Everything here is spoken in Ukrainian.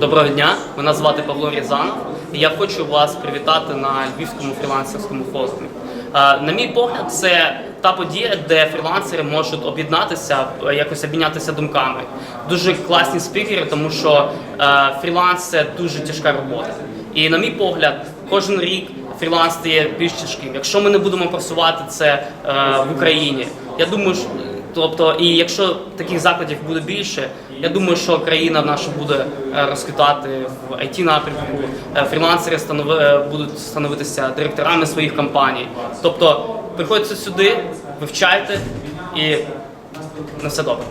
Доброго дня, мене звати Павло Рязанов, і я хочу вас привітати на Львівському фрілансерському форумі. Е, На мій погляд, це та подія, де фрілансери можуть об'єднатися, е, якось обмінятися думками. Дуже класні спікери, тому що е, фріланс це дуже тяжка робота. І на мій погляд, кожен рік фріланс стає більш тяжким. Якщо ми не будемо просувати це в Україні, я думаю, Тобто, і якщо таких закладів буде більше, я думаю, що країна наша буде е, розквітати в it напрямку. Е, Фрілансери е, будуть становитися директорами своїх компаній. Тобто, приходьте сюди, вивчайте і на все добре.